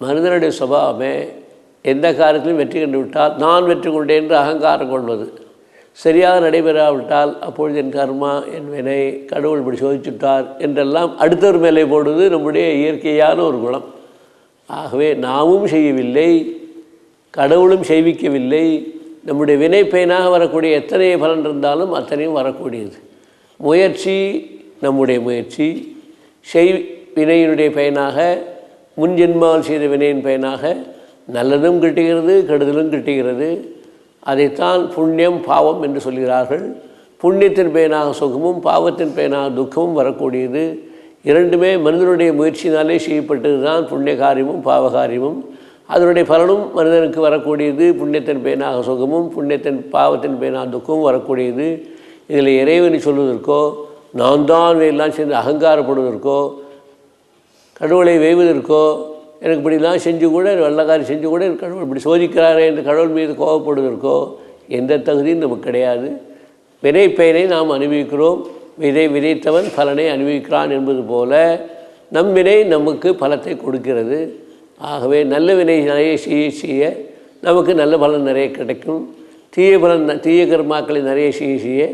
மனிதனுடைய சுபாவமே எந்த காரியத்திலும் வெற்றி கண்டு விட்டால் நான் வெற்றி கொண்டேன் என்று அகங்காரம் கொள்வது. சரியாக நடைபெறாவிட்டால் அப்பொழுது என் கர்மா என் வினை கடவுள் இப்படி சோதிச்சுட்டார் என்றெல்லாம் அடுத்தவர் மேலே போடுவது நம்முடைய இயற்கையான ஒரு குணம். ஆகவே நாமும் செய்யவில்லை கடவுளும் செய்விக்கவில்லை நம்முடைய வினை பயனாக வரக்கூடிய எத்தனை பலன் இருந்தாலும் அத்தனையும் வரக்கூடியது. முயற்சி நம்முடைய முயற்சி செய் வினையினுடைய பயனாக முன் செய்த வினையின் பயனாக நல்லதும் கிட்டுகிறது கெடுதலும் கிட்டுகிறது அதைத்தான் புண்ணியம் பாவம் என்று சொல்கிறார்கள். புண்ணியத்தின் பயனாக சுகமும் பாவத்தின் பயனாக துக்கமும் வரக்கூடியது. இரண்டுமே மனிதனுடைய முயற்சியினாலே செய்யப்பட்டது தான் புண்ணிய காரியமும் பாவகாரியமும். அதனுடைய பலனும் மனிதனுக்கு வரக்கூடியது. புண்ணியத்தின் பயனாக சுகமும் புண்ணியத்தின் பாவத்தின் பயனாக துக்கமும் வரக்கூடியது. இதில் இறைவனை சொல்வதற்கோ நான் தான் எல்லாம் சேர்ந்து அகங்காரப்படுவதற்கோ கடவுளை வேய்வதற்கோ எனக்கு இப்படிலாம் செஞ்சு கூட வெள்ளக்காரி செஞ்சு கூட எனக்கு கடவுள் இப்படி சோதிக்கிறாரே என்று கடவுள் மீது கோபப்படுவதற்கோ எந்த தகுதியும் நமக்கு கிடையாது. வினை பெயரை நாம் அனுபவிக்கிறோம். விதை விதைத்தவன் பலனை அனுபவிக்கிறான் என்பது போல நம் வினை நமக்கு பலத்தை கொடுக்கிறது. ஆகவே நல்ல வினை நிறைய செய்ய செய்ய நமக்கு நல்ல பலன் நிறைய கிடைக்கும். தீய பலன் தீய கர்மாக்களை நிறைய செய்ய செய்ய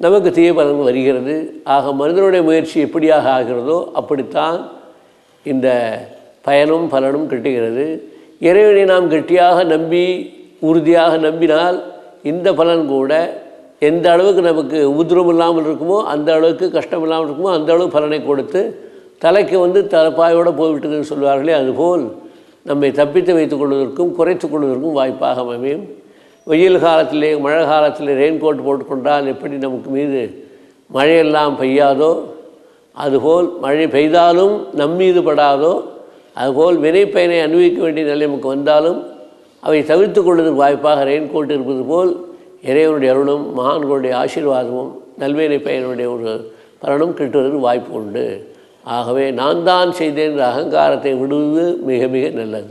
நமக்கு தீய பலன் வருகிறது. ஆக மனிதனுடைய முயற்சி எப்படியாக ஆகிறதோ அப்படித்தான் இந்த பயனும் பலனும் கிட்டுகிறது. இறைவனை நாம் கெட்டியாக நம்பி உறுதியாக நம்பினால் இந்த பலன் கூட எந்த அளவுக்கு நமக்கு உதிரம் இல்லாமல் இருக்குமோ அந்த அளவுக்கு கஷ்டம் இல்லாமல் இருக்குமோ அந்த அளவுக்கு பலனை கொடுத்து தலைக்கு வந்து தலைப்பாயோடு போய்விட்டதுன்னு சொல்வார்களே அதுபோல் நம்மை தப்பித்து வைத்துக் கொள்வதற்கும் குறைத்துக் கொள்வதற்கும் வாய்ப்பாக அமையும். வெயில் காலத்திலே மழை காலத்தில் ரெயின் கோட் போட்டுக்கொண்டால் எப்படி நமக்கு மீது மழையெல்லாம் பெய்யாதோ அதுபோல் மழை பெய்தாலும் நம்மீது படாதோ அதுபோல் வினைப்பயனை அனுபவிக்க வேண்டிய நிலை நமக்கு வந்தாலும் அவை தவிர்த்து கொள்வதற்கு வாய்ப்பாக ரெயின் கோட் இருப்பது போல் இறைவனுடைய அருளும் மகான்களுடைய ஆசீர்வாதமும் நல்வேலை பயனுடைய ஒரு பலனும் கிட்டுவதற்கு வாய்ப்பு உண்டு. ஆகவே நான் தான் செய்தேன் என்ற அகங்காரத்தை விடுவது மிக மிக நல்லது.